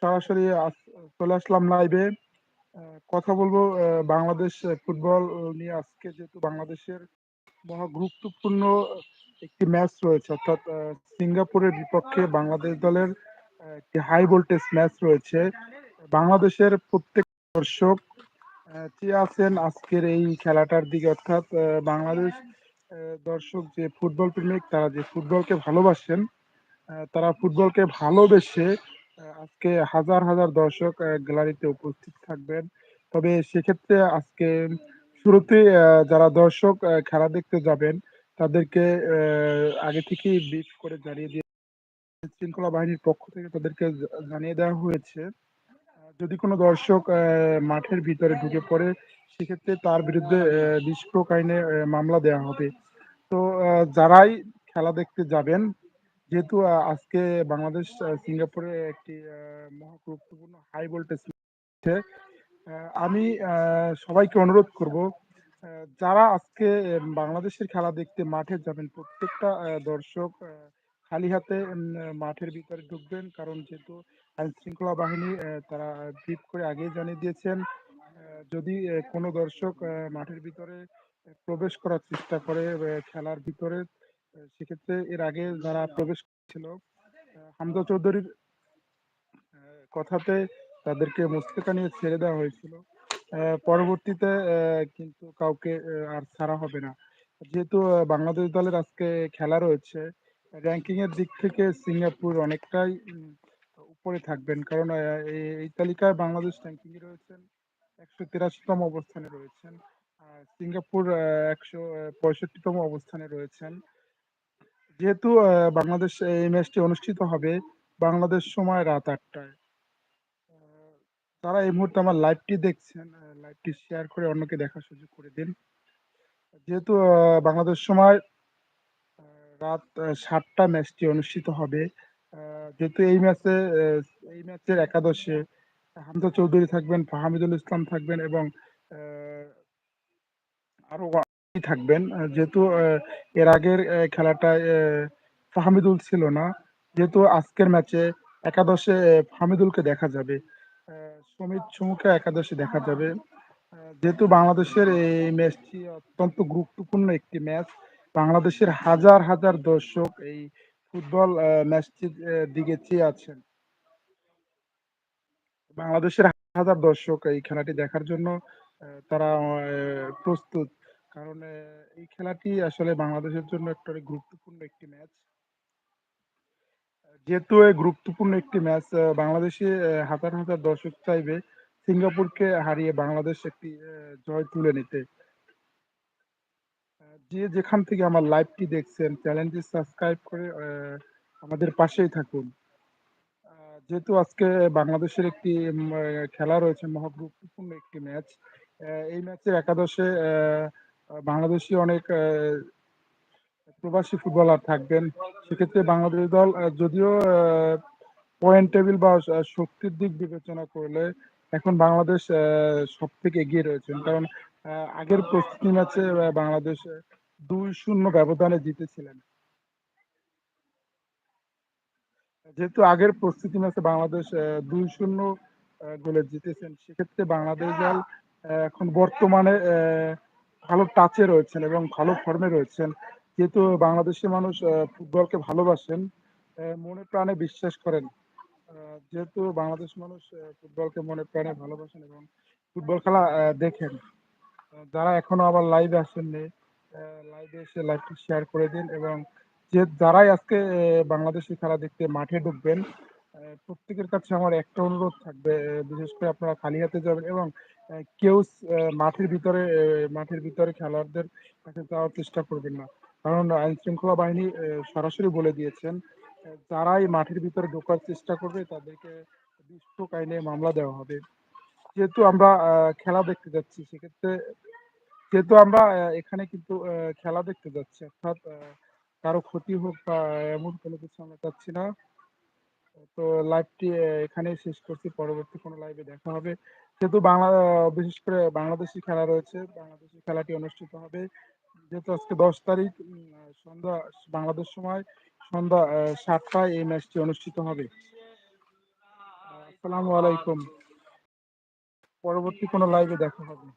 সরাসরি চলে আসলাম লাইভে কথা বলব বাংলাদেশ ফুটবল নিয়ে আজকে যেহেতু বাংলাদেশের মহা গুরুত্বপূর্ণ একটি ম্যাচ রয়েছে, অর্থাৎ সিঙ্গাপুরের বিপক্ষে বাংলাদেশ দলের একটি হাই ভোল্টেজ ম্যাচ রয়েছে। বাংলাদেশের প্রত্যেক দর্শক আছেন আজকের এই খেলাটার দিকে, অর্থাৎ বাংলাদেশ দর্শক যে ফুটবল প্রেমিক, তারা যে ফুটবলকে ভালোবাসেন তারা ফুটবলকে ভালোবেসে আজকে হাজার হাজার দর্শক গ্যালারিতে উপস্থিত থাকবেন। তবে সেক্ষেত্রে আজকে শুরুতে যারা দর্শক খেলা দেখতে যাবেন, তাদেরকে আগে থেকেই ব্রিফ করে জানিয়ে দিয়ে শৃঙ্খলা বাহিনীর পক্ষ থেকে তাদেরকে জানিয়ে দেওয়া হয়েছে। যদি কোনো দর্শক মাঠের ভিতরে ঢুকে পড়ে, সেক্ষেত্রে তার বিরুদ্ধে বিস্ফোরক আইনে মামলা দেওয়া হবে। তো যারাই খেলা দেখতে যাবেন যেহেতু আজকে বাংলাদেশ সিঙ্গাপুরে একটি মহা গুরুত্বপূর্ণ হাই ভোল্টেজ আমি সবাইকে অনুরোধ করব যারা আজকে বাংলাদেশের খেলা দেখতে মাঠে যাবেন, প্রত্যেকটা দর্শক খালি হাতে মাঠের ভিতরে ঢুকবেন, কারণ যেহেতু আইন শৃঙ্খলা বাহিনী তারা ব্রিফ করে আগেই জানিয়ে দিয়েছেন যদি কোনো দর্শক মাঠের ভিতরে প্রবেশ করার চেষ্টা করে খেলার ভিতরে সেক্ষেত্রে এর আগে যারা প্রবেশ করেছিল হামজা চৌধুরীর কথাতে তাদেরকে মোস্তেকা নিয়ে ছেড়ে দেওয়া হয়েছিল। পরবর্তীতে কিন্তু কাউকে আর ছাড়া হবে না। যেহেতু বাংলাদেশ দলের আজকে খেলা রয়েছে র্যাঙ্কিং এর দিক থেকে সিঙ্গাপুর অনেকটাই উপরে থাকবেন। কারণ এই এই তালিকায় বাংলাদেশ র্যাঙ্কিং এ রয়েছেন, একশো তিরাশিতম অবস্থানে রয়েছেন, আর সিঙ্গাপুর একশো পঁয়ষট্টিতম অবস্থানে রয়েছেন। যেহেতু বাংলাদেশ এই ম্যাচটি অনুষ্ঠিত হবে বাংলাদেশ সময় রাত আটটায়। তারা এই মুহূর্তে আমার লাইভটি দেখছেন লাইভটি শেয়ার করে অন্যকে দেখার সুযোগ করে দিন। যেহেতু বাংলাদেশ সময় রাত সাতটা ম্যাচটি অনুষ্ঠিত হবে। যেহেতু এই ম্যাচে এই ম্যাচের একাদশে হামজা চৌধুরী থাকবেন, ফাহামিদুল ইসলাম থাকবেন এবং আরও থাকবেন। যেহেতু এর আগের খেলাটায় ফাহামিদুল ছিল না, যেহেতু আজকের ম্যাচে একাদশে ফাহামিদুলকে দেখা যাবে সমিত চুমুকে একাদশে দেখা যাবে। যেহেতু বাংলাদেশের এই ম্যাচটি অত্যন্ত গুরুত্বপূর্ণ একটি ম্যাচ, বাংলাদেশের হাজার হাজার দর্শক এই ফুটবল ম্যাচটির দিকে চেয়ে আছেন। বাংলাদেশের হাজার দর্শক এই খেলাটি দেখার জন্য তারা প্রস্তুত। কারণ এই খেলাটি আসলে বাংলাদেশের জন্য একটা গুরুত্বপূর্ণ একটি ম্যাচ। যেহেতু এই গুরুত্বপূর্ণ একটি ম্যাচ বাংলাদেশে হাজার হাজার দর্শক চাইবে সিঙ্গাপুরকে হারিয়ে বাংলাদেশ একটি জয় তুলে নিতে। যে যেখান থেকে আমার লাইভটি দেখছেন চ্যানেলটি সাবস্ক্রাইব করে আমাদের পাশেই থাকুন। যেহেতু আজকে বাংলাদেশের একটি খেলা রয়েছে মহা গুরুত্বপূর্ণ একটি ম্যাচ। এই ম্যাচের একাদশে আহ, বাংলাদেশি অনেক প্রবাসী ফুটবলার থাকবেন। সেক্ষেত্রে বাংলাদেশ দল যদিও পয়েন্ট টেবিল বা শক্তির দিক বিবেচনা করলে এখন বাংলাদেশ সব থেকে এগিয়ে রয়েছেন। কারণ আগের প্রস্তুতি ম্যাচে বাংলাদেশ দুই শূন্য ব্যবধানে জিতেছিলেন। যেহেতু আগের প্রস্তুতি ম্যাচে বাংলাদেশ দুই শূন্য গোলে জিতেছেন, সেক্ষেত্রে বাংলাদেশ দল এখন বর্তমানে ভালো টাচে রয়েছেন এবং ভালো ফর্মে রয়েছেন। যেহেতু বাংলাদেশের মানুষ ফুটবলকে ভালোবাসেন মনে প্রাণে বিশ্বাস করেন। যেহেতু বাংলাদেশ মানুষ ফুটবলকে মনে প্রাণে ভালোবাসেন এবং ফুটবল খেলা দেখেন। যারা এখনও আবার লাইভে আসেননি লাইভে এসে লাইভটি শেয়ার করে দিন এবং যে যারাই আজকে আহ, বাংলাদেশি খেলা দেখতে মাঠে ঢুকবেন প্রত্যেকের কাছে আমার একটা অনুরোধ থাকবে বিশেষ করে আপনারা খালি হাতে যাবেন এবং কেউ মাঠের ভিতরে মাঠের ভিতরে খেলোয়াড়দের কাছে যাওয়ার চেষ্টা করবেন না। কারণ আইন শৃঙ্খলা বাহিনী সরাসরি বলে দিয়েছেন যারাই মাঠের ভিতরে ঢোকার চেষ্টা করবে, তাদেরকে বিস্ফোরক আইনে মামলা দেওয়া হবে। যেহেতু আমরা খেলা দেখতে যাচ্ছি, সেক্ষেত্রে যেহেতু আমরা এখানে কিন্তু খেলা দেখতে যাচ্ছি, অর্থাৎ কারও ক্ষতি হোক বা এমন কোনো কিছু আমরা চাচ্ছি না। তো লাইভটি এখানেই শেষ করছি। পরবর্তী কোনো লাইভে দেখা হবে। যেহেতু বাংলা বিশেষ করে বাংলাদেশি খেলা রয়েছে। বাংলাদেশি খেলাটি অনুষ্ঠিত হবে যেহেতু আজকে দশ তারিখ সন্ধ্যা, বাংলাদেশ সময় সন্ধ্যা সাতটায় এই ম্যাচটি অনুষ্ঠিত হবে। আসসালামু আলাইকুম। পরবর্তী কোনো লাইভে দেখা হবে।